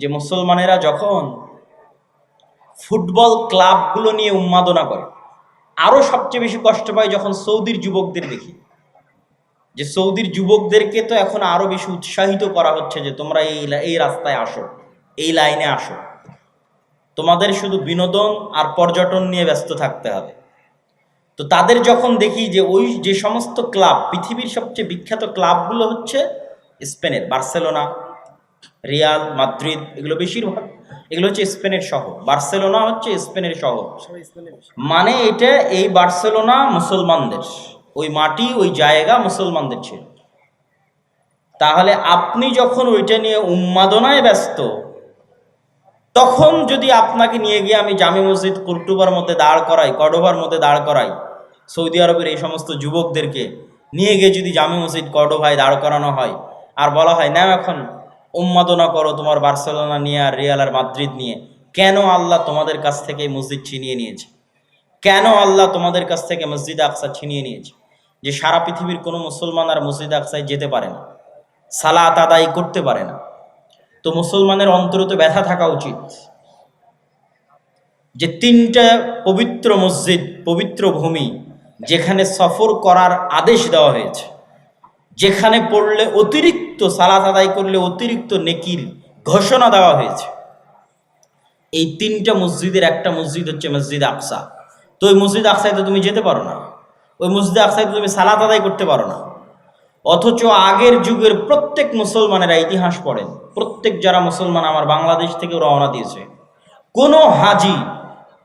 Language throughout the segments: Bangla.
যে মুসলমানেরা যখন ফুটবল ক্লাবগুলো নিয়ে উন্মাদনা করে আরও সবচেয়ে বেশি কষ্ট পায় যখন সৌদির যুবকদের দেখি। যে সৌদির যুবকদেরকে তো এখন আরও বেশি উৎসাহিত করা হচ্ছে যে তোমরা এই এই রাস্তায় আসো, এই লাইনে আসো। তোমাদের শুধু বিনোদন আর পর্যটন নিয়ে ব্যস্ত থাকতে হবে। তো তাদের যখন দেখি যে ওই যে সমস্ত ক্লাব, পৃথিবীর সবচেয়ে বিখ্যাত ক্লাবগুলো হচ্ছে স্পেনের, বার্সেলোনা রিয়াল মাদ্রিদ এগুলো বেশিরভাগ। এগুলো হচ্ছে স্পেনের শহর। বার্সেলোনা হচ্ছে স্পেনের শহর। মানে এটা এই বার্সেলোনা মুসলমানদের। ওই মাটি ওই জায়গা মুসলমানদের ছিল। তাহলে আপনি যখন ওইটা নিয়ে উন্মাদনায় ব্যস্ত তখন যদি আপনাকে নিয়ে গিয়ে আমি জামি মসজিদ কুর্টুবার মধ্যে দাঁড় করাই কডোভার মধ্যে দাঁড় করাই সৌদি আরবের এই সমস্ত যুবকদেরকে নিয়ে গিয়ে যদি জামি মসজিদ কডোভায় দাঁড় করানো হয় আর বলা হয় না এখন উন্মাদনা করো তোমার বার্সেলোনা নিয়ে আর রিয়াল আর মাদ্রিদ নিয়ে। কেন আল্লাহ তোমাদের কাছ থেকে মসজিদ ছিনিয়ে নিয়েছে? কেন আল্লাহ তোমাদের কাছ থেকে মসজিদ আকসা ছিনিয়ে নিয়েছে? যে সারা পৃথিবীর কোনো মুসলমান আর মসজিদ আকসায় যেতে পারে না, সালাত আদায় করতে পারে না। তো মুসলমানের অন্তরে তো ব্যথা থাকা উচিত। যে তিনটা পবিত্র মসজিদ, পবিত্র ভূমি, যেখানে সফর করার আদেশ দেওয়া হয়েছে। যেখানে পড়লে অতিরিক্ত সালাত আদায় করলে অতিরিক্ত নেকির ঘোষণা দেওয়া হয়েছে। এই তিনটা মসজিদের, একটা মসজিদ হচ্ছে মসজিদ আকসা। তো ওই মসজিদ আকসায় তো তুমি যেতে পারো না। ওই মসজিদ আকসায় তো তুমি সালাত আদায় করতে পারো না। অথচ আগের যুগের প্রত্যেক মুসলমানেরা ইতিহাস পড়েন। প্রত্যেক যারা মুসলমান আমার বাংলাদেশ থেকে রওনা দিয়েছে। কোনো হাজি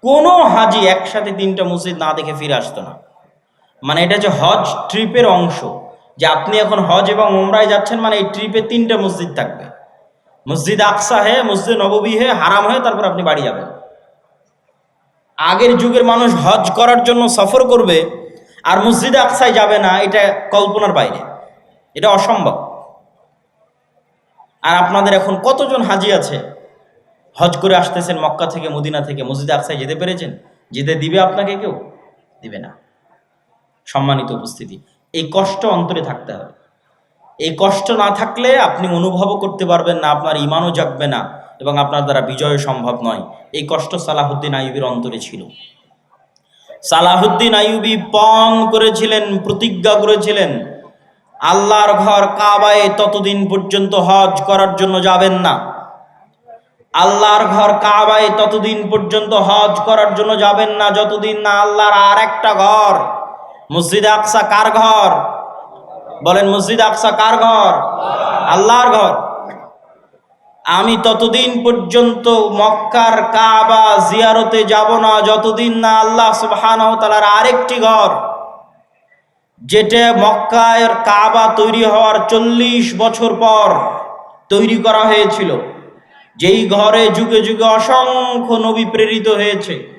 কোনো হাজি একসাথে তিনটা মসজিদ না দেখে ফিরে আসতো না। মানে এটা যে হজ ট্রিপের অংশ। যে আপনি এখন হজ এবং উমরায় যাচ্ছেন মানে এই ট্রিপে তিনটা মসজিদ থাকবে। মসজিদ আকসা হে, মসজিদ নববী হে, হারাম হয়ে তারপর আপনি বাড়ি যাবেন। আগের যুগের মানুষ হজ করার জন্য সফর করবে আর মসজিদে আকসায় যাবে না, এটা কল্পনার বাইরে। এটা অসম্ভব। আর আপনাদের এখন কতজন হাজি আছে? হজ করে আসতেছেন মক্কা থেকে, মদিনা থেকে, মসজিদে আকসায় যেতে পেরেছেন? যেতে দিবে আপনাকে কেউ? দিবে না। সম্মানিত উপস্থিতি। এই কষ্ট অন্তরে থাকতে হবে। এই কষ্ট না থাকলে আপনি অনুভবও করতে পারবেন না, আপনার ইমানও জাগবে না এবং আপনার দ্বারা বিজয় সম্ভব নয়। এই কষ্ট সালাহুদ্দিন আইয়ুবের অন্তরে ছিল। সালাহুদ্দিন আইয়ুবি পণ করেছিলেন, প্রতিজ্ঞা করেছিলেন, আল্লাহর ঘর কাবায় ততদিন পর্যন্ত হজ করার জন্য যাবেন না। আল্লাহর ঘর কাবায় ততদিন পর্যন্ত হজ করার জন্য যাবেন না, যতদিন না আল্লাহর আর একটা ঘর মসজিদ আকসা কার ঘর? বলেন, মসজিদ আকসা কার ঘর? আল্লাহর ঘর। আমি ততদিন পর্যন্ত মক্কার কাবা জিয়ারতে যাব না, যতদিন না আল্লাহ সুবহানাহু ওয়া আরেকটি ঘর, যেটা মক্কার কাবা তৈরি হওয়ার চল্লিশ বছর পর তৈরি করা হয়েছিল। যেই ঘরে যুগে যুগে অসংখ্য নবী প্রেরিত হয়েছে।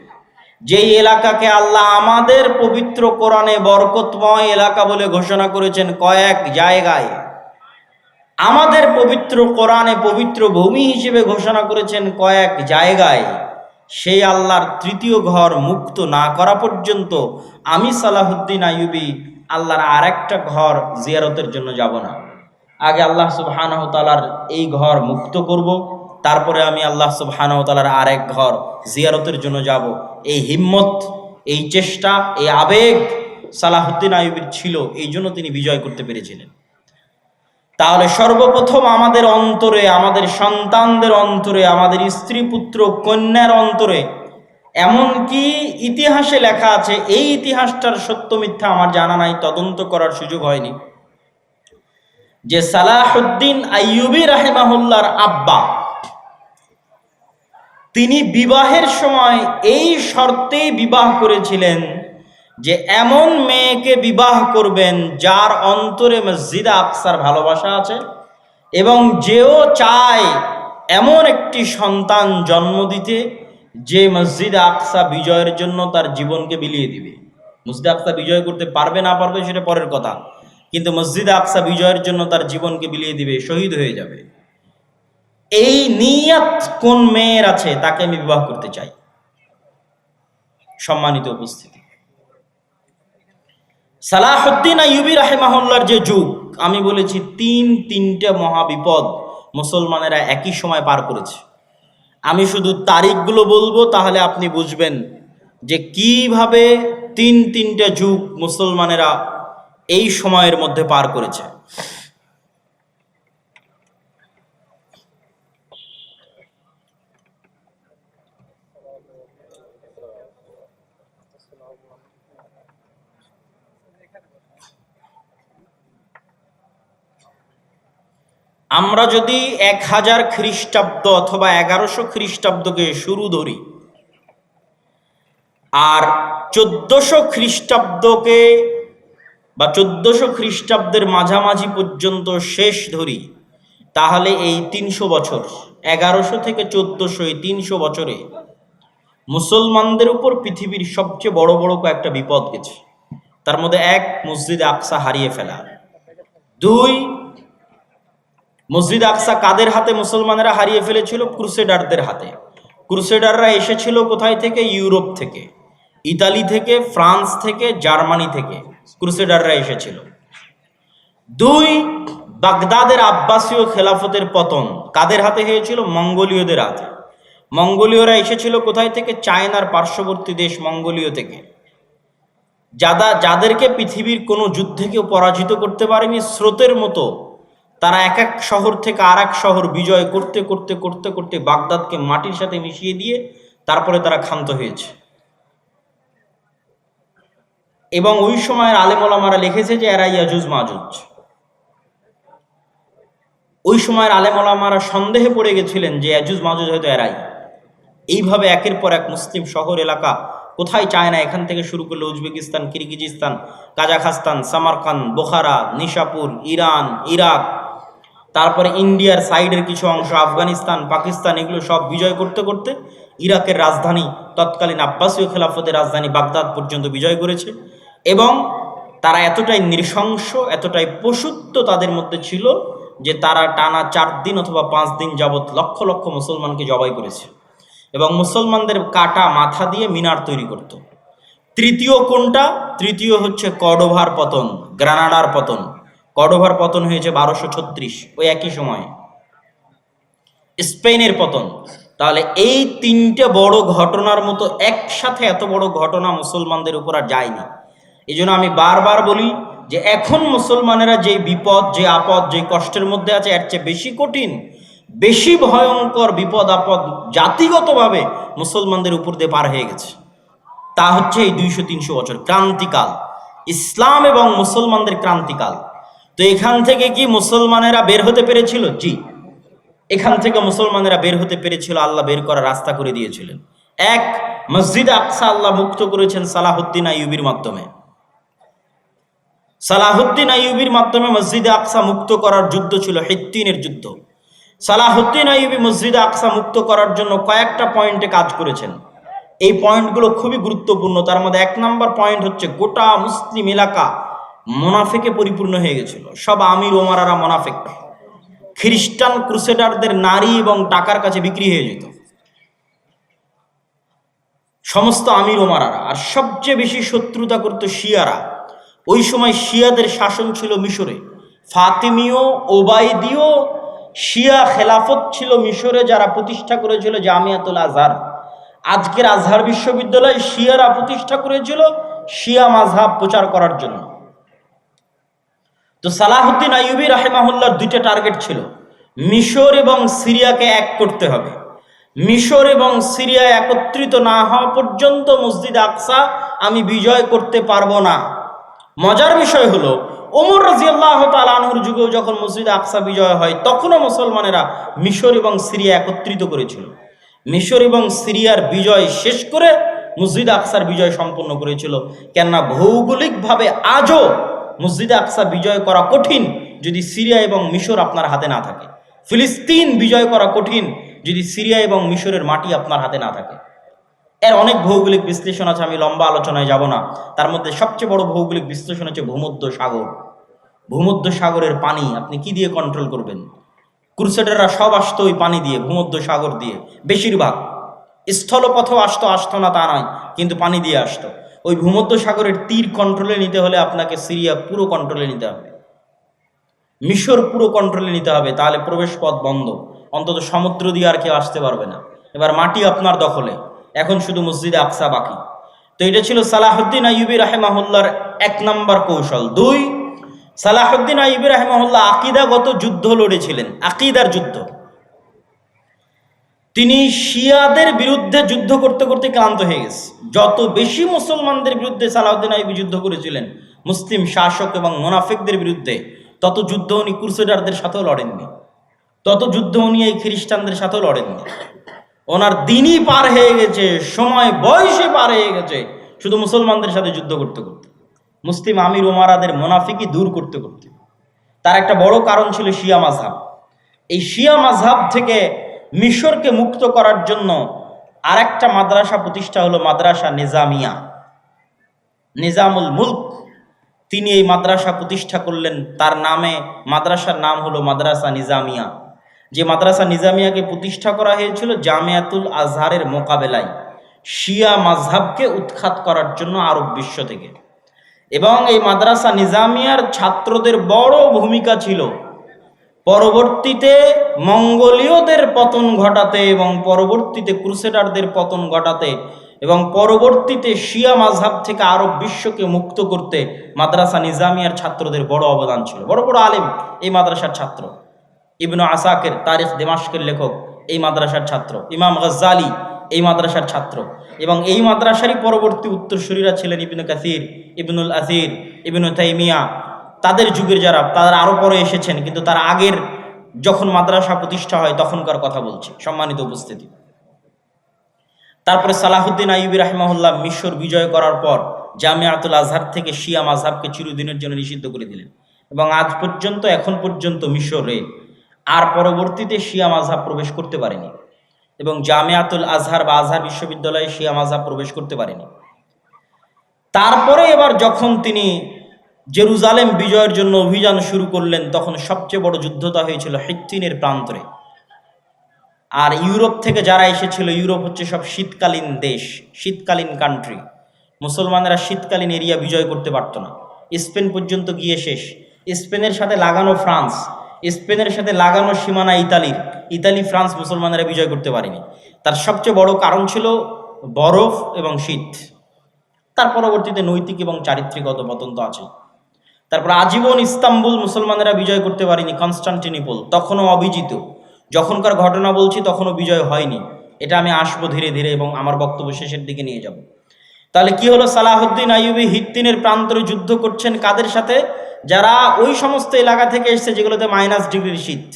যেই এলাকাকে আল্লাহ আমাদের পবিত্র কোরআনে বরকতময় এলাকা বলে ঘোষণা করেছেন কয়েক জায়গায়, আমাদের পবিত্র কোরআনে পবিত্র ভূমি হিসেবে ঘোষণা করেছেন কয়েক জায়গায়, সেই আল্লাহর তৃতীয় ঘর মুক্ত না করা পর্যন্ত আমি সালাহুদ্দিন আইয়ুবি আল্লাহর আরেকটা ঘর জিয়ারতের জন্য যাব না। আগে আল্লাহ তাআলার এই ঘর মুক্ত করব তারপরে আমি আল্লাহ সুবহানাহু তাআলার আরেক ঘর জিয়ারতের জন্য যাব। এই হিম্মত, এই চেষ্টা, এই আবেগ সালাহুদ্দিন আইয়ুবির ছিল, এই জন্য তিনি বিজয় করতে পেরেছিলেন। তাহলে সর্বপ্রথম আমাদের অন্তরে, আমাদের সন্তানদের অন্তরে, আমাদের স্ত্রী, পুত্র, কন্যার অন্তরে এমনকি ইতিহাসে লেখা আছে, এই ইতিহাসটার সত্য মিথ্যা আমার জানা নাই, তদন্ত করার সুযোগ হয়নি। যে সালাহুদ্দিন আইয়ুবি রাহেমাহুল্লার আব্বা তিনি বিবাহের সময় এই শর্তেই বিবাহ করেছিলেন যে এমন মেয়েকে বিবাহ করবেন যার অন্তরে মসজিদ আকসার ভালোবাসা আছে এবং যেও চায় এমন একটি সন্তান জন্ম দিতে যে মসজিদ আকসা বিজয়ের জন্য তার জীবনকে বিলিয়ে দিবে। মসজিদ আকসা বিজয় করতে পারবে না পারবে সেটা পরের কথা। কিন্তু মসজিদ আকসা বিজয়ের জন্য তার জীবনকে বিলিয়ে দিবে, শহীদ হয়ে যাবে। এই নিয়াত কোন মেয়ের আছে তাকে আমি বিবাহ করতে চাই? সম্মানিত উপস্থিতি। সালাহুদ্দিন আইয়ুবি রাহেমাহুল্লার যে যুগ, আমি বলেছি তিন তিনটে মহাবিপদ মুসলমানেরা একই সময় পার করেছে। আমি শুধু তারিখগুলো বলব, তাহলে আপনি বুঝবেন যে কীভাবে তিন তিনটা যুগ মুসলমানেরা এই সময়ের মধ্যে পার করেছে। আমরা যদি এক হাজার খ্রিস্টাব্দ অথবা এগারোশো খ্রিস্টাব্দকে শুরু ধরি, আর চোদ্দশো খ্রিস্টাব্দকে বা চোদ্দশো খ্রিস্টাব্দের মাঝামাঝি পর্যন্ত শেষ ধরি, তাহলে এই তিনশো বছর, এগারোশো থেকে চোদ্দশো এই তিনশো বছরে মুসলমানদের উপর পৃথিবীর সবচেয়ে বড় বড় কয়েকটা বিপদ গেছে। তার মধ্যে এক, মসজিদে আকসা হারিয়ে ফেলা। দুই মসজিদ আকসা কাদের হাতে? মুসলমানেরা হারিয়ে ফেলেছিল ক্রুসেডারদের হাতে। ক্রুসেডাররা এসেছিল কোথায় থেকে? ইউরোপ থেকে। ইতালি থেকে, ফ্রান্স থেকে, জার্মানি থেকে ক্রুসেডাররা এসেছিল। দুই বাগদাদের আব্বাসীয় খেলাফতের পতন কাদের হাতে হয়েছিল? মঙ্গোলীয়দের হাতে। মঙ্গোলীয়রা এসেছিল কোথায় থেকে? চায়নার পার্শ্ববর্তী দেশ মঙ্গোলীয় থেকে। যাদা যাদেরকে পৃথিবীর কোনো যুদ্ধে কেউ পরাজিত করতে পারেনি, স্রোতের মতো তারা এক এক শহর থেকে আর এক শহর বিজয় করতে করতে করতে করতে বাগদাদকে মাটির সাথে মিশিয়ে দিয়ে তারপরে তারা ক্ষান্ত হয়েছে। এবং ওই সময়ের আলেমলামারা লিখেছে যে এরা ইয়াজুজ মাজুজ। ওই সময়ের আলেমলামারা সন্দেহে পড়ে গেছিলেন যে, ইয়াজুজ মাজুজ হয়তো এরাই। এইভাবে একের পর এক মুসলিম শহর, এলাকা কোথায় চায় না? এখান থেকে শুরু করলে Uzbekistan, Kyrgyzstan, Kazakhstan Samarkand Bukhara, Nishapur, Iran, Iraq তারপরে ইন্ডিয়ার সাইডের কিছু অংশ, আফগানিস্তান, পাকিস্তান, এগুলো সব বিজয় করতে করতে ইরাকের রাজধানী তৎকালীন আব্বাসীয় খেলাফতের রাজধানী বাগদাদ পর্যন্ত বিজয় করেছে। এবং তারা এতটাই নৃশংস, এতটাই পশুত্ব তাদের মধ্যে ছিল যে তারা টানা চার দিন অথবা পাঁচ দিন যাবৎ লক্ষ লক্ষ মুসলমানকে জবাই করেছে। এবং মুসলমানদের কাটা মাথা দিয়ে মিনার তৈরি করত। তৃতীয় কোনটা তৃতীয় হচ্ছে কডোভার পতন, গ্রানাডার পতন। কডোভার পতন হয়েছে বারোশো ছত্রিশ, ওই একই সময়ে। স্পেনের পতন। তাহলে এই তিনটে বড় ঘটনার মতো একসাথে এত বড় ঘটনা মুসলমানদের উপর আর যায়নি। এই জন্য আমি বারবার বলি যে এখন মুসলমানেরা যে বিপদ যে আপদ যে কষ্টের মধ্যে আছে, এর চেয়ে বেশি কঠিন, বেশি ভয়ঙ্কর বিপদ, আপদ জাতিগতভাবে মুসলমানদের উপর দিয়ে পার হয়ে গেছে। তা হচ্ছে এই দুইশো তিনশো বছর ক্রান্তিকাল। ইসলাম এবং মুসলমানদের ক্রান্তিকাল। তো এখান থেকে কি মুসলমানেরা বের হতে পেরেছিল? জি। এখান থেকে মুসলমানেরা বের হতে পেরেছিল, আল্লাহ বের করার রাস্তা করে দিয়েছিলেন। এক, মসজিদ আকসা আল্লাহ মুক্ত করেছেন সালাহুদ্দিন আইয়ুবির মাধ্যমে। সালাহুদ্দিন আইয়ুবির মাধ্যমে মসজিদে আকসা মুক্ত করার যুদ্ধ ছিল হিত্তিনের যুদ্ধ। সালাহুদ্দিন আইয়ুবি মসজিদে আকসা মুক্ত করার জন্য কয়েকটা পয়েন্টে কাজ করেছেন। এই পয়েন্টগুলো খুবই গুরুত্বপূর্ণ। তার মধ্যে এক নম্বর পয়েন্ট হচ্ছে গোটা মুসলিম এলাকা মোনাফেকে পরিপূর্ণ হয়ে গেছিল। সব আমির ওমারারা মোনাফেক খ্রিস্টান ক্রুসেডারদের নারী এবং টাকার কাছে বিক্রি হয়ে যেত। সমস্ত আমির ওমারারা। আর সবচেয়ে বেশি শত্রুতা করত শিয়ারা। ওই সময় শিয়াদের শাসন ছিল মিশরে। ফাতিমীয় ওবায়দীয় শিয়া খেলাফত ছিল মিশরে যারা প্রতিষ্ঠা করেছিল জামিয়াতুল আজহার। আজকের আজহার বিশ্ববিদ্যালয় শিয়ারা প্রতিষ্ঠা করেছিল শিয়া মাঝহাব প্রচার করার জন্য। তো সালাহুদ্দিন আইয়ুবী রাহেমাহুল্লার দুইটা টার্গেট ছিল, মিশর এবং সিরিয়াকে এক করতে হবে। মিশর এবং সিরিয়া একত্রিত না হওয়া পর্যন্ত মসজিদ আকসা আমি বিজয় করতে পারব না। মজার বিষয় হলো, ওমর রাজিয়াল্লাহ তালানহুর যুগেও যখন মসজিদ আকসা বিজয় হয়, তখনও মুসলমানেরা মিশর এবং সিরিয়া একত্রিত করেছিল। মিশর এবং সিরিয়ার বিজয় শেষ করে মসজিদ আকসার বিজয় সম্পন্ন করেছিল। কেননা ভৌগোলিকভাবে আজও মসজিদে আকসা বিজয় করা কঠিন যদি সিরিয়া এবং মিশর আপনার হাতে না থাকে। ফিলিস্তিন বিজয় করা কঠিন যদি সিরিয়া এবং মিশরের মাটি আপনার হাতে না থাকে। এর অনেক ভৌগোলিক বিশ্লেষণ আছে, আমি লম্বা আলোচনায় যাব না। তার মধ্যে সবচেয়ে বড় ভৌগোলিক বিশ্লেষণ হচ্ছে ভূমধ্য সাগর। ভূমধ্য সাগরের পানি আপনি কি দিয়ে কন্ট্রোল করবেন? ক্রুসেডাররা সব আসতো ওই পানি দিয়ে, ভূমধ্য সাগর দিয়ে। বেশিরভাগ। স্থলপথেও আসতো আসতো না তা নয়, কিন্তু পানি দিয়ে আসতো। ওই ভূমধ্য সাগরের তীর কন্ট্রোলে নিতে হলে আপনাকে সিরিয়া পুরো কন্ট্রোলে নিতে হবে। মিশর পুরো কন্ট্রোলে নিতে হবে, তাহলে প্রবেশ পথ বন্ধ। অন্তত সমুদ্র দিয়ে আর কেউ আসতে পারবে না। এবার মাটি আপনার দখলে। এখন শুধু মসজিদে আকসা বাকি। তো এটা ছিল সালাহুদ্দিন আইয়ুবী রাহেমাহুল্লার এক নম্বর কৌশল। দুই, সালাহুদ্দিন আইয়ুবী রাহেমাহুল্লাহ আকিদাগত যুদ্ধ লড়েছিলেন। আকিদার যুদ্ধ। তিনি শিয়াদের বিরুদ্ধে যুদ্ধ করতে করতে ক্লান্ত হয়ে গেছে। যত বেশি মুসলমানদের বিরুদ্ধে সালাউদ্দিন আইবি যুদ্ধ করেছিলেন, মুসলিম শাসক এবং মোনাফিকদের বিরুদ্ধে, তত যুদ্ধ উনি ক্রুসেডারদের সাথেও লড়েননি। তত যুদ্ধ উনি এই খ্রিস্টানদের সাথেও লড়েননি। ওনার দিনই পার হয়ে গেছে, সময় বয়সে পার হয়ে গেছে, শুধু মুসলমানদের সাথে যুদ্ধ করতে করতে। মুসলিম আমির ওমারাদের মোনাফিকই দূর করতে করতে। তার একটা বড় কারণ ছিল শিয়া মাঝহাব। এই শিয়া মাঝহাব থেকে মিশরকে মুক্ত করার জন্য আরেকটা মাদ্রাসা প্রতিষ্ঠা হলো মাদ্রাসা নিজামিয়া। নিজামুল মুলক। তিনি এই মাদ্রাসা প্রতিষ্ঠা করলেন। তার নামে মাদ্রাসার নাম হলো মাদ্রাসা নিজামিয়া। যে মাদ্রাসা নিজামিয়াকে প্রতিষ্ঠা করা হয়েছিল জামিয়াতুল আজহারের মোকাবেলায়। শিয়া মাঝহাবকে উৎখাত করার জন্য আরব বিশ্ব থেকে। এবং এই মাদ্রাসা নিজামিয়ার ছাত্রদের বড় ভূমিকা ছিল। পরবর্তীতে মঙ্গোলীয়দের পতন ঘটাতে এবং পরবর্তীতে ক্রুসেডারদের পতন ঘটাতে এবং পরবর্তীতে শিয়া মাঝহাব থেকে আরব বিশ্বকে মুক্ত করতে মাদ্রাসা নিজামিয়ার ছাত্রদের বড় অবদান ছিল। বড় বড় আলেম এই মাদ্রাসার ছাত্র। ইবনু আসাকের তারিখ দেমাস্কের লেখক এই মাদ্রাসার ছাত্র। ইমাম গজ্জালি এই মাদ্রাসার ছাত্র। এবং এই মাদ্রাসারই পরবর্তী উত্তরসূরিরা ছিলেন ইবনু কাসির, ইবনুল আসির ইবনু তাইমিয়া তাদের যুগের যারা, তারা আরও পরে এসেছেন, কিন্তু তার আগের যখন মাদ্রাসা প্রতিষ্ঠা হয়, তখনকার কথা বলছি, সম্মানিত উপস্থিতি। তারপরে সালাহুদ্দিন আইবি রাহমাহুল্লাহ মিশর বিজয় করার পর জামিয়াতুল আজহার থেকে শিয়া মাঝহাবকে চিরদিনের জন্য নিষিদ্ধ করে দিলেন। এবং আজ পর্যন্ত, এখন পর্যন্ত মিশরে আর পরবর্তীতে শিয়া মাঝহাব প্রবেশ করতে পারেনি। এবং জামিয়াতুল আজহার বা আজহার বিশ্ববিদ্যালয়ে শিয়া মাঝহাব প্রবেশ করতে পারেনি। তারপরে এবার যখন তিনি জেরুজালেম বিজয়ের জন্য অভিযান শুরু করলেন তখন সবচেয়ে বড় যুদ্ধতা হয়েছিল হিত্তিনের প্রান্তরে। আর ইউরোপ থেকে যারা এসেছিল, ইউরোপ হচ্ছে সব শীতকালীন দেশ, শীতকালীন কান্ট্রি মুসলমানেরা শীতকালীন এরিয়া বিজয় করতে পারতো না। স্পেন পর্যন্ত গিয়ে শেষ। স্পেনের সাথে লাগানো ফ্রান্স, স্পেনের সাথে লাগানো সীমানা ইতালির। ইতালি, ফ্রান্স মুসলমানেরা বিজয় করতে পারেনি। তার সবচেয়ে বড় কারণ ছিল বরফ এবং শীত। তার পরবর্তীতে নৈতিক এবং চারিত্রিক অধপতন আছে তারপর আজীবন ইস্তাম্বুল মুসলমানেরা বিজয় করতে পারেনি, কনস্টান্টিনিপল, তখনও অবিজিত। যখনকার ঘটনা বলছি, তখনও বিজয় হয়নি। এটা আমি আসব ধীরে ধীরে এবং আমার বক্তব্য শেষের দিকে নিয়ে যাব। তাহলে কি হলো? সালাহুদ্দিন আইয়ুবি হিত্তিনের প্রান্তরে যুদ্ধ করছেন কাদের সাথে? যারা ওই সমস্ত এলাকা থেকে এসছে যেগুলোতে মাইনাস ডিগ্রির শীত।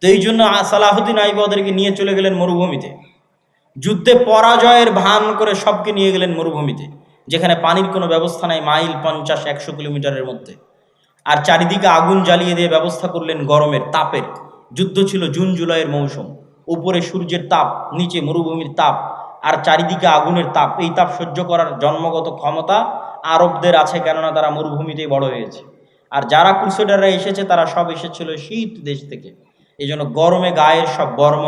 তো এই জন্য সালাহুদ্দিন আইবি ওদেরকে নিয়ে চলে গেলেন মরুভূমিতে। যুদ্ধে পরাজয়ের ভান করে সবকে নিয়ে গেলেন মরুভূমিতে। যেখানে পানির কোনো ব্যবস্থা নাই মাইল পঞ্চাশ একশো কিলোমিটারের মধ্যে। আর চারিদিকে আগুন জ্বালিয়ে দিয়ে ব্যবস্থা করলেন গরমের তাপের। যুদ্ধ ছিল জুন জুলাইয়ের মৌসুম। উপরে সূর্যের তাপ, নিচে মরুভূমির তাপ, আর চারিদিকে আগুনের তাপ। এই তাপ সহ্য করার জন্মগত ক্ষমতা আরবদের আছে কেননা তারা মরুভূমিতেই বড় হয়েছে। আর যারা ক্রুসেডাররা এসেছে তারা সব এসেছিল শীত দেশ থেকে। এই জন্য গরমে গায়ের সব বর্ম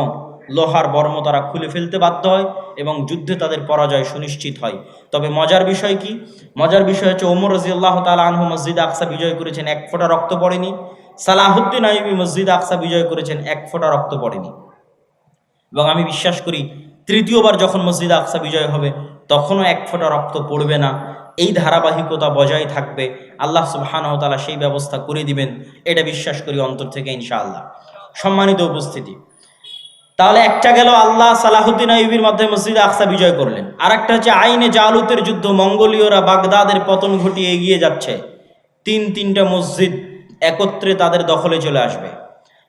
লোহার বর্ম তারা খুলে ফেলতে বাধ্য হয় এবং যুদ্ধে তাদের পরাজয় সুনিশ্চিত হয়। তবে মজার বিষয় কি? মজার বিষয় হচ্ছে ওমর রাজিয়াল্লাহ তালা আনহু মসজিদ আকসা বিজয় করেছেন, এক ফোঁটা রক্ত পড়েনি। সালাহুদ্দিন আইবি মসজিদ আকসা বিজয় করেছেন, এক ফোঁটা রক্ত পড়েনি। এবং আমি বিশ্বাস করি, তৃতীয়বার যখন মসজিদ আকসা বিজয় হবে, তখনও এক ফোঁটা রক্ত পড়বে না। এই ধারাবাহিকতা বজায় থাকবে। আল্লাহ সুবহানাহু তাআলা সেই ব্যবস্থা করে দিবেন, এটা বিশ্বাস করি অন্তর থেকে ইনশাআল্লাহ। সম্মানিত উপস্থিতি। তাহলে একটা গেল আল্লাহ সালাহুদ্দিন আইবির মাধ্যমে মসজিদ আকসা বিজয় করলেন। আর একটা হচ্ছে আইনে জালুতের যুদ্ধ, মঙ্গোলীয়রা বাগদাদের পতন ঘটিয়ে এগিয়ে যাচ্ছে। তিন তিনটা মসজিদ একত্রে তাদের দখলে চলে আসবে।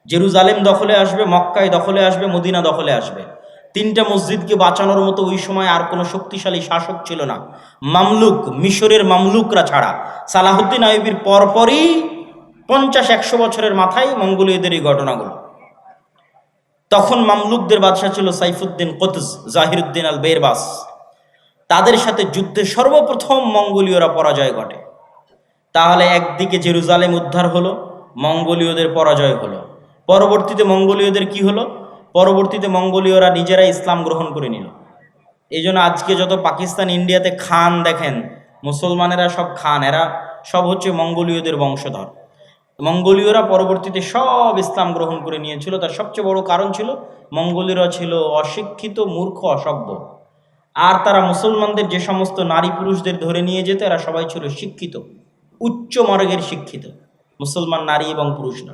জেরুজালেম দখলে আসবে, মক্কায় দখলে আসবে, মদিনা দখলে আসবে। তিনটা মসজিদকে বাঁচানোর মতো ওই সময় আর কোনো শক্তিশালী শাসক ছিল না। মামলুক, মিশরের মামলুকরা ছাড়া। সালাহুদ্দিন আইবির পরপরই পঞ্চাশ একশো বছরের মাথায় মঙ্গোলীয়দের এই ঘটনাগুলো। তখন মামলুকদের বাদশাহ ছিল সাইফুদ্দিন কতজ জাহিরুদ্দিন আল বেরবাস তাদের সাথে যুদ্ধে সর্বপ্রথম মঙ্গোলীয়রা পরাজয় ঘটে। তাহলে একদিকে জেরুজালেম উদ্ধার হলো, মঙ্গোলীয়দের পরাজয় হলো। পরবর্তীতে মঙ্গোলীয়দের কি হলো? পরবর্তীতে মঙ্গোলীয়রা নিজেরা ইসলাম গ্রহণ করে নিল। এই জন্য আজকে যত পাকিস্তান, ইন্ডিয়াতে খান দেখেন, মুসলমানেরা সব খান, এরা সব হচ্ছে মঙ্গোলীয়দের বংশধর। মঙ্গোলীয়রা পরবর্তীতে সব ইসলাম গ্রহণ করে নিয়েছিল। তার সবচেয়ে বড় কারণ ছিল, মঙ্গোলীয়রা ছিল অশিক্ষিত, মূর্খ, অসভ্য। আর তারা মুসলমানদের যে সমস্ত নারী পুরুষদের ধরে নিয়ে যেত, এরা সবাই ছিল শিক্ষিত, উচ্চ মার্গের শিক্ষিত, মুসলমান নারী এবং পুরুষরা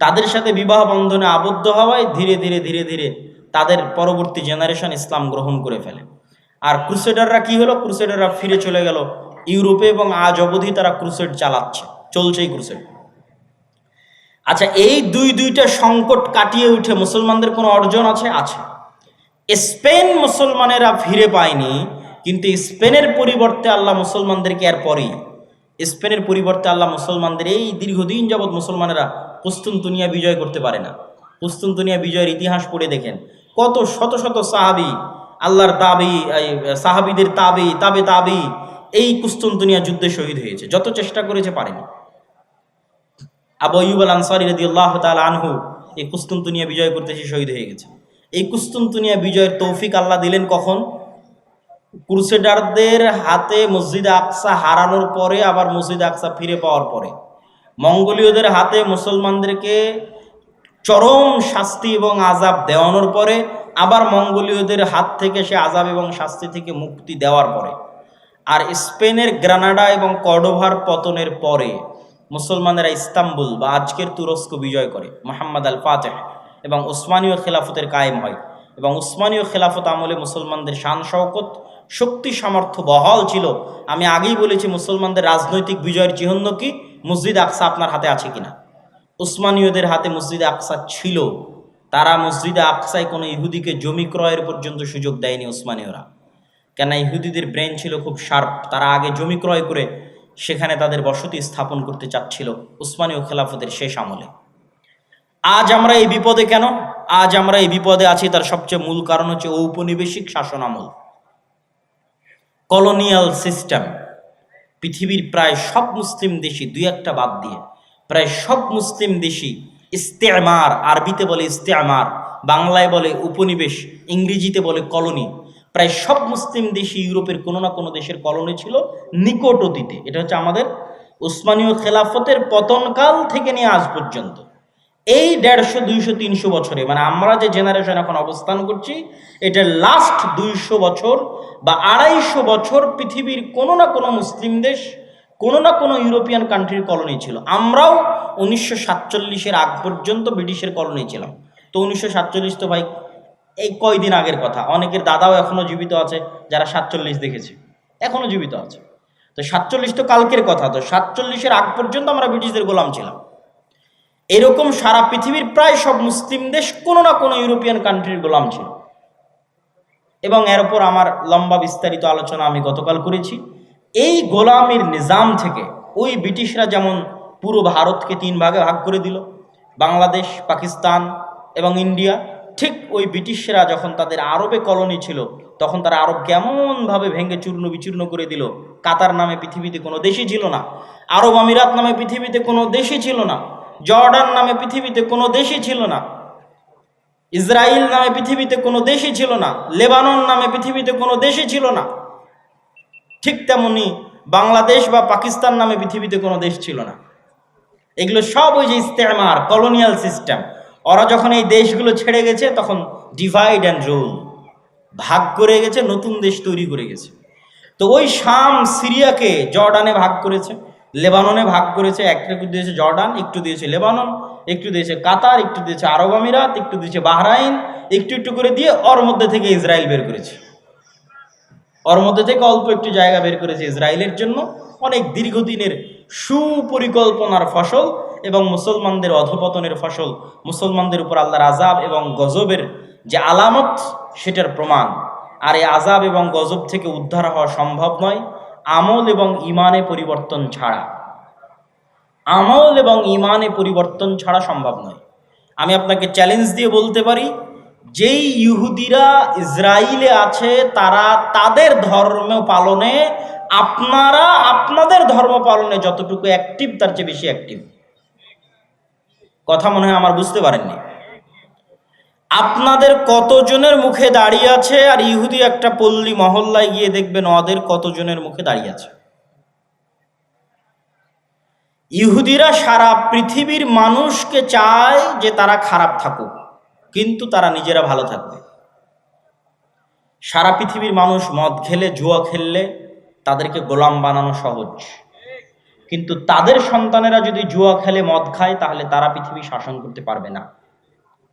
তাদের সাথে বিবাহ বন্ধনে আবদ্ধ হওয়ায় ধীরে ধীরে ধীরে ধীরে তাদের পরবর্তী জেনারেশন ইসলাম গ্রহণ করে ফেলে। আর ক্রুসেডাররা কি হলো? ক্রুসেডাররা ফিরে চলে গেল ইউরোপে এবং আজ অবধি তারা ক্রুসেড চালাচ্ছে, চলছেই ক্রুসেড। আচ্ছা এই দুই দুইটা সংকট কাটিয়ে উঠে মুসলমানদের কোনো অর্জন আছে? আছে। স্পেন মুসলমানেরা ফিরে পায়নি, কিন্তু স্পেনের পরিবর্তে আল্লাহ মুসলমানদেরকে এর পরেই, স্পেনের পরিবর্তে আল্লাহ মুসলমানদের এই দীর্ঘদিন যাবৎ মুসলমানেরা কুস্তুনতুনিয়া বিজয় করতে পারে না। কুস্তুনতুনিয়া বিজয়ের ইতিহাস পড়ে দেখেন। কত শত শত সাহাবি, আল্লাহর তাবি সাহাবিদের তাবি, তাবে তাবি, এই কুস্তুনতুনিয়া যুদ্ধে শহীদ হয়েছে। যত চেষ্টা করেছে পারেনি। আবু আইয়ুব আল আনসারি রাদিয়াল্লাহ তাআলা আনহু এই কুস্তুনতুনিয়া বিজয় করতে এসে শহীদ হয়ে গেছে। এই কুস্তুনতুনিয়া বিজয়ের তৌফিক আল্লাহ দিলেন কখন? ক্রুসেডারদের হাতে মসজিদ আকসা হারানোর পরে, আবার মসজিদ আকসা ফিরে পাওয়ার পরে। মঙ্গোলীয়দের হাতে মুসলমানদেরকে চরম শাস্তি এবং আজাব দেওয়ানোর পরে, আবার মঙ্গোলীয়দের হাত থেকে সে আজাব এবং শাস্তি থেকে মুক্তি দেওয়ার পরে। আর স্পেনের গ্রানাডা এবং কর্ডোভার পতনের পরে মুসলমানেরা ইস্তাম্বুল বা আজকের তুরস্ক বিজয় করে, মোহাম্মদ আল ফাতেহ এবং উসমানীয় খেলাফতের কায়েম হয় এবং উসমানীয় খেলাফত আমলে মুসলমানদের শান, শওকত, শক্তি, সামর্থ্য বহাল ছিল। আমি আগেই বলেছি মুসলমানদের রাজনৈতিক বিজয়ের চিহ্ন কি? মসজিদ আকসা আপনার হাতে আছে কিনা? উসমানীয়দের হাতে মসজিদ আকসা ছিল। তারা মসজিদে আকসায় কোনো ইহুদিকে জমি ক্রয়ের পর্যন্ত সুযোগ দেয়নি উসমানীয়রা কেন ইহুদিদের ব্রেন ছিল খুব শার্প। তারা আগে জমি ক্রয় করে সেখানে তাদের বসতি স্থাপন করতে চাচ্ছিল উসমানীয় খেলাফতের শেষ আমলে। আজ আমরা এই বিপদে কেন? আজ আমরা এই বিপদে আছি, তার সবচেয়ে মূল কারণ হচ্ছে ঔপনিবেশিক শাসন আমল। কলোনিয়াল সিস্টেম, পৃথিবীর প্রায় সব মুসলিম দেশই দুই একটা বাদ দিয়ে, প্রায় সব মুসলিম দেশই ইস্তেমার, আরবিতে বলে ইস্তেমার, বাংলায় বলে উপনিবেশ, ইংরেজিতে বলে কলোনি প্রায় সব মুসলিম দেশই ইউরোপের কোনো না কোনো দেশের কলোনি ছিল নিকট অতীতে। এটা হচ্ছে আমাদের উসমানীয় খেলাফতের পতনকাল থেকে নিয়ে আজ পর্যন্ত। এই দেড়শো, দুইশো, তিনশো বছরে মানে আমরা যে জেনারেশন এখন অবস্থান করছি এটা লাস্ট দুইশো বছর বা আড়াইশো বছর পৃথিবীর কোনো না কোনো মুসলিম দেশ, কোনো না কোনো ইউরোপিয়ান কান্ট্রির কলোনি ছিল। আমরাও উনিশশো সাতচল্লিশের আগ পর্যন্ত ব্রিটিশের কলোনি ছিলাম। তো উনিশশো সাতচল্লিশ তো ভাই এই কয়দিন আগের কথা। অনেকের দাদাও এখনও জীবিত আছে, যারা সাতচল্লিশ দেখেছে। এখনও জীবিত আছে। তো সাতচল্লিশ তো কালকের কথা, তো সাতচল্লিশের আগ পর্যন্ত আমরা ব্রিটিশদের গোলাম ছিলাম। এরকম সারা পৃথিবীর প্রায় সব মুসলিম দেশ কোনো না কোনো ইউরোপিয়ান কান্ট্রির গোলাম ছিল। এবং এর উপর আমার লম্বা বিস্তারিত আলোচনা আমি গতকাল করেছি। এই গোলামের নিজাম থেকে ওই ব্রিটিশরা যেমন পুরো ভারতকে তিন ভাগে ভাগ করে দিল, বাংলাদেশ, পাকিস্তান এবং ইন্ডিয়া। ঠিক ওই ব্রিটিশরা যখন তাদের আরবে কলোনি ছিল, তখন তারা আরব কেমনভাবে ভেঙে চূর্ণ বিচূর্ণ করে দিল। কাতার নামে পৃথিবীতে কোনো দেশই ছিল না। আরব আমিরাত নামে পৃথিবীতে কোনো দেশই ছিল না। জর্ডান নামে পৃথিবীতে কোনো দেশই ছিল না। ইসরায়েল নামে পৃথিবীতে কোনো দেশই ছিল না। লেবানন নামে পৃথিবীতে কোনো দেশই ছিল না। ঠিক তেমনি বাংলাদেশ বা পাকিস্তান নামে পৃথিবীতে কোনো দেশ ছিল না। এগুলো সব ওই যে ইস্তেমার, কলোনিয়াল সিস্টেম। ওরা যখন এই দেশগুলো ছেড়ে গেছে, তখন ডিভাইড অ্যান্ড রুল ভাগ করে গেছে, নতুন দেশ তৈরি করে গেছে। তো ওই শাম সিরিয়াকে জর্ডানে ভাগ করেছে, লেবাননে ভাগ করেছে একটু দিয়েছে জর্ডান, একটু দিয়েছে লেবানন, একটু দিয়েছে কাতার, একটু দিয়েছে আরব আমিরাত, একটু দিয়েছে বাহরাইন, একটু একটু করে দিয়ে ওর মধ্যে থেকে ইসরায়েল বের করেছে। ওর মধ্যে থেকে অল্প একটু জায়গা বের করেছে ইসরায়েলের জন্য। অনেক দীর্ঘদিনের সুপরিকল্পনার ফসল এবং মুসলমানদের অধপতনের ফসল, মুসলমানদের উপর আল্লাহর আজাব এবং গজবের যে আলামত, সেটার প্রমাণ। আর এই আজাব এবং গজব থেকে উদ্ধার হওয়া সম্ভব নয়, আমল এবং ইমানে পরিবর্তন ছাড়া। আমল এবং ইমানে পরিবর্তন ছাড়া সম্ভব নয়। আমি আপনাকে চ্যালেঞ্জ দিয়ে বলতে পারি, যেই ইহুদিরা ইসরায়েলে আছে, তারা তাদের ধর্ম পালনে, আপনারা আপনাদের ধর্ম পালনে যতটুকু অ্যাক্টিভ তার চেয়ে বেশি অ্যাক্টিভ কথা মনে হয় আমার বুঝতে পারেননি। আপনাদের কতজনের মুখে দাঁড়িয়ে আছে আর ইহুদি একটা পল্লী মহল্লায় গিয়ে দেখবেন ওদের কতজনের মুখে দাঁড়িয়ে আছে? ইহুদিরা সারা পৃথিবীর মানুষকে চায় যে তারা খারাপ থাকুক, কিন্তু তারা নিজেরা ভালো থাকবে। সারা পৃথিবীর মানুষ মদ খেলে, জুয়া খেললে তাদেরকে গোলাম বানানো সহজ। কিন্তু তাদের সন্তানেরা যদি জুয়া খেলে মদ খায়, তাহলে তারা পৃথিবী শাসন করতে পারবে না।